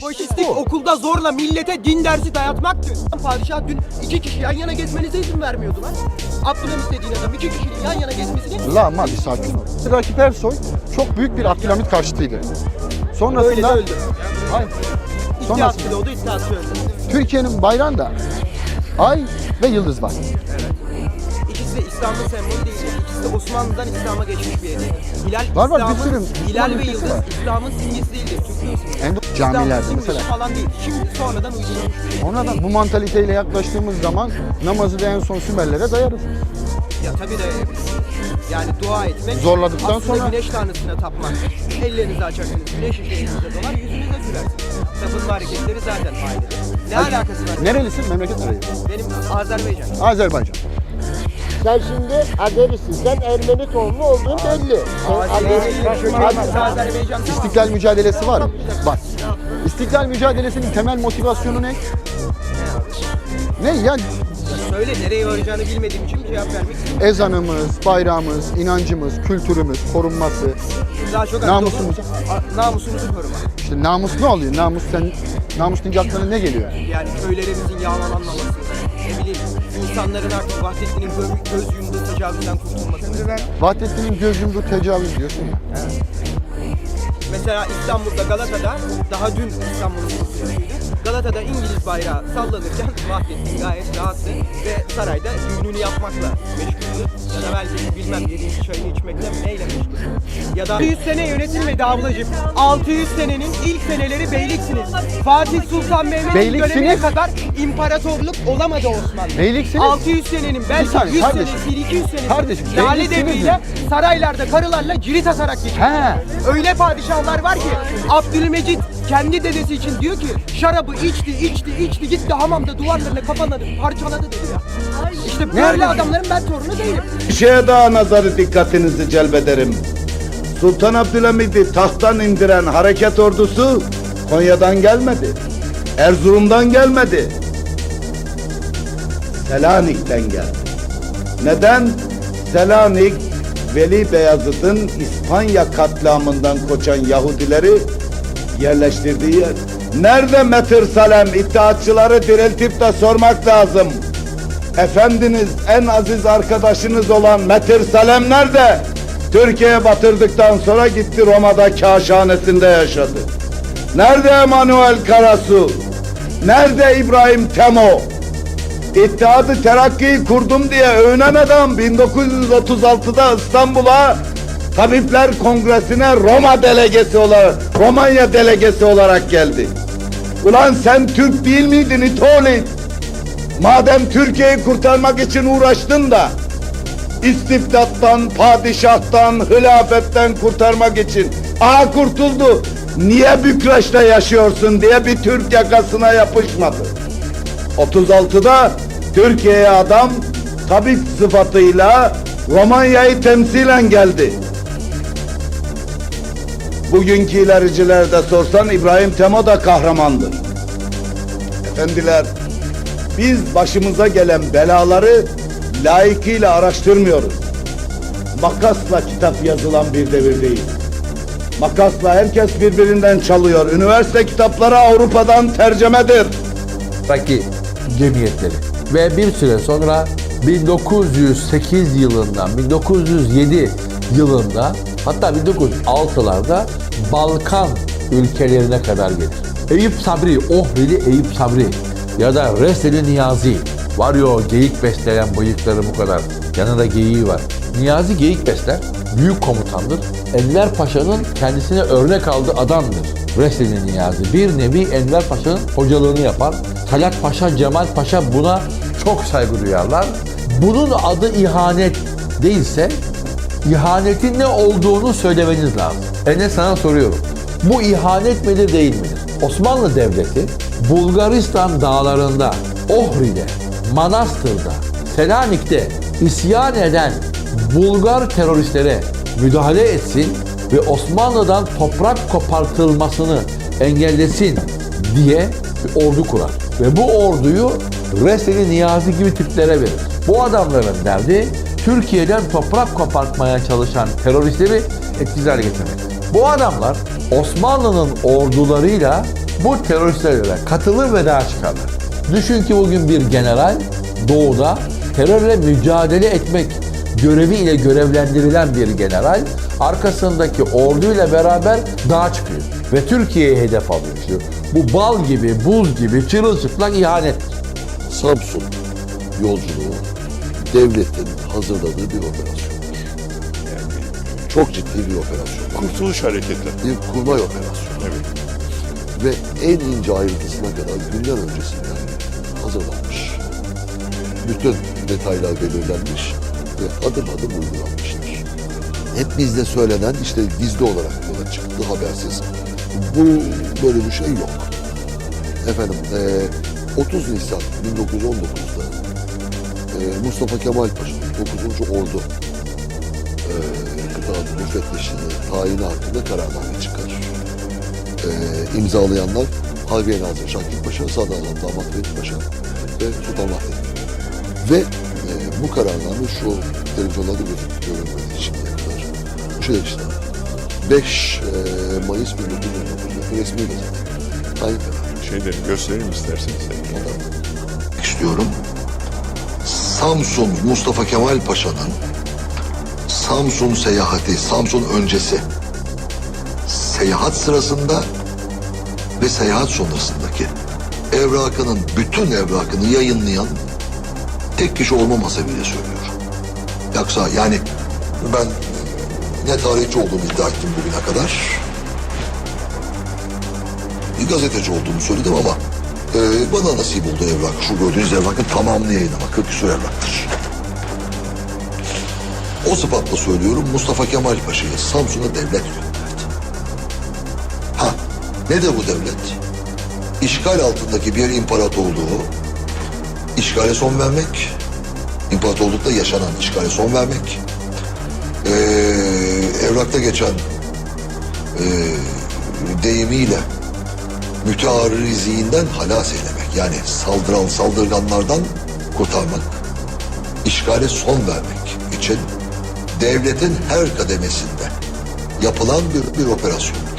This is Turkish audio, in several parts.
Faşistik bu. okulda zorla millete din dersi dayatmaktı. Padişah dün iki kişi yan yana gezmenize izin vermiyordu lan. Abdülhamit dediğin adam iki kişinin yan yana gezmesini La ama bir sakin ol. Rakip Ersoy çok büyük bir Abdülhamit karşıtıydı. Sonrasında... öyle de öldü. İttihatçı Sonrasında doğdu, ittihatçı öldü. Türkiye'nin bayrağında ay ve yıldız var. İkisi de İslam'ın sembolü değil. İkisi de Osmanlı'dan İslam'a geçmiş bir hediye. Hilal Var var, bir İslam'ın- sürü Hilal ve yıldız. İslam'ın simgesi değildir. Türk simgesi. En camilerde İslam'ın mesela. falan değil. Şimdi sonradan uydurulmuş bir şey. Ona da bu mantaliteyle yaklaştığımız zaman namazı da en son Sümerlere dayarız. Ya tabii de yani dua etmek Zorladıktan aslında sonra- güneş tanrısına tapmak. Ellerinizi açarsınız, güneş ışığı elinize dolar, yüzünüze sürersiniz. Tapınma hareketleri zaten aynı. Ne alakası var? Nerelisin? Memleket neresi? Benim Azerbaycan. Azerbaycan. Sen şimdi Azerisin. Sen Ermeni tohumlu olduğun belli. Sen Azerbaycan. Azerbaycan. İstiklal mücadelesi var mı? Var. İstiklal mücadelesinin temel motivasyonu ne? Ne ya? Söyle nereye varacağını bilmediğim için cevap vermek istiyorum. Ezanımız, bayrağımız, inancımız, kültürümüz korunması. Daha çok Namusumuzu. A- namusumuzu koruma. İşte namus ne oluyor? Namus sen namus deyince aklına ne geliyor? Yani köylerimizin yağmalanmaması, ne bileyim insanların artık Vahdettin'in gö- göz yumduğu tecavüzden kurtulması. Vahdettin'in göz yumruğu tecavüz diyorsun ya. Mesela İstanbul'da Galata'da daha dün İstanbul'un kurtuluşuydu. Galata'da İngiliz bayrağı sallanırken Vahdettin gayet rahattı ve sarayda düğününü yapmakla meşguldü. Ya da belki bilmem yediği çayını içmekle mi neyle meşgul. Ya da 600 sene yönetilmedi ablacığım. 600 senenin ilk seneleri beyliksiniz. Fatih Sultan Mehmet'in Beyliksiniz. dönemine kadar imparatorluk olamadı Osmanlı. Beyliksiniz. 600 senenin belki saniye 100 kardeşim. senesi, 200 senesi Kardeşim, lale beyliksiniz devriyle mi? saraylarda karılarla cirit atarak geçti. He. Öyle padişahlar var ki Abdülmecit kendi dedesi için diyor ki şarabı içti içti içti gitti hamamda duvarlarını kapanladı parçaladı dedi ya. İşte böyle Nerede? adamların ben torunu değilim. Bir şeye daha nazarı dikkatinizi celbederim. Sultan Abdülhamid'i tahttan indiren hareket ordusu Konya'dan gelmedi. Erzurum'dan gelmedi. Selanik'ten geldi. Neden? Selanik, Veli Beyazıt'ın İspanya katliamından koçan Yahudileri yerleştirdiği yer. Nerede Metır Salem? İttihatçıları diriltip de sormak lazım. Efendiniz en aziz arkadaşınız olan Metir Salem nerede? Türkiye'ye batırdıktan sonra gitti Roma'da kaşhanesinde yaşadı. Nerede Emanuel Karasu? Nerede İbrahim Temo? İttihadı Terakki'yi kurdum diye övünen adam 1936'da İstanbul'a Tabipler Kongresi'ne Roma delegesi olarak, Romanya delegesi olarak geldi. Ulan sen Türk değil miydin İtoğlu? Madem Türkiye'yi kurtarmak için uğraştın da istibdattan, padişahtan, hilafetten kurtarmak için aha kurtuldu. Niye Bükreş'te yaşıyorsun diye bir Türk yakasına yapışmadı. 36'da Türkiye'ye adam tabip sıfatıyla Romanya'yı temsilen geldi. Bugünkü ilericilerde sorsan İbrahim Temo da kahramandır. Efendiler, biz başımıza gelen belaları layıkıyla araştırmıyoruz. Makasla kitap yazılan bir devirdeyiz. Makasla herkes birbirinden çalıyor. Üniversite kitapları Avrupa'dan tercemedir. Taki cemiyetleri. Ve bir süre sonra 1908 yılından 1907 yılında hatta 1906'larda Balkan ülkelerine kadar gelir. Eyüp Sabri, Ohrili Eyüp Sabri ya da Reseli Niyazi var ya o geyik besleyen bıyıkları bu kadar. Yanında geyiği var. Niyazi geyik besler, büyük komutandır. Enver Paşa'nın kendisine örnek aldığı adamdır. Reseli Niyazi. Bir nevi Enver Paşa'nın hocalığını yapar. Talat Paşa, Cemal Paşa buna çok saygı duyarlar. Bunun adı ihanet değilse ihanetin ne olduğunu söylemeniz lazım. Enes sana soruyorum. Bu ihanet midir değil midir? Osmanlı Devleti Bulgaristan dağlarında, Ohri'de, Manastır'da, Selanik'te isyan eden Bulgar teröristlere müdahale etsin ve Osmanlı'dan toprak kopartılmasını engellesin diye bir ordu kurar. Ve bu orduyu Reseli Niyazi gibi tiplere verir. Bu adamların derdi Türkiye'den toprak kopartmaya çalışan teröristleri etkisiz hale getirmek. Bu adamlar Osmanlı'nın ordularıyla bu teröristlere katılır ve daha çıkarlar. Düşün ki bugün bir general doğuda terörle mücadele etmek göreviyle görevlendirilen bir general arkasındaki orduyla beraber dağa çıkıyor ve Türkiye'yi hedef alıyor. İşte bu bal gibi, buz gibi çırılçıplak ihanet. Samsun yolculuğu devletin hazırladığı bir operasyon. Çok ciddi bir operasyon. Kurtuluş Hareketi. Bir kurmay operasyonu. Evet. Ve en ince ayrıntısına kadar günler öncesinden hazırlanmış. Bütün detaylar belirlenmiş ve adım adım uygulanmıştır. Hep bizde söylenen işte gizli olarak yola çıktı habersiz. Bu böyle bir şey yok. Efendim eee, 30 Nisan 1919'da eee, Mustafa Kemal Paşa'nın 9. Ordu eee kıtaat müfettişini tayini hakkında kararname çıkar. Eee imzalayanlar Harbiye Nazır Şakir Paşa, Sadrazam Damat Fethi Paşa ve Sultan Vahdettin. Ve eee, bu kararname şu televizyonlarda görülmedi şimdiye kadar. Şu işte 5 eee, Mayıs 1919'da resmi gazete. Aynı karar. Şeyleri gösterelim isterseniz. istiyorum. Samsun Mustafa Kemal Paşa'nın Samsun seyahati, Samsun öncesi seyahat sırasında ve seyahat sonrasındaki evrakının bütün evrakını yayınlayan tek kişi olmamasa bile söylüyorum. Yoksa yani ben ne tarihçi olduğumu iddia ettim bugüne kadar. Bir gazeteci olduğumu söyledim ama e, bana nasip oldu evrak. Şu gördüğünüz evrakın tamamını yayınlamak. 40 küsur evraktır. O sıfatla söylüyorum Mustafa Kemal Paşa'yı Samsun'a devlet gönderdi. Ha nedir bu devlet? İşgal altındaki bir imparatorluğu işgale son vermek, imparatorlukta yaşanan işgale son vermek, ee, evrakta geçen ee, deyimiyle mütearriziğinden halas eylemek. Yani saldıran saldırganlardan kurtarmak, işgale son vermek için devletin her kademesinde yapılan bir, bir operasyondur.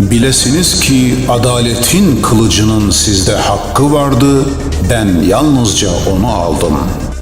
Bilesiniz ki adaletin kılıcının sizde hakkı vardı, ben yalnızca onu aldım.''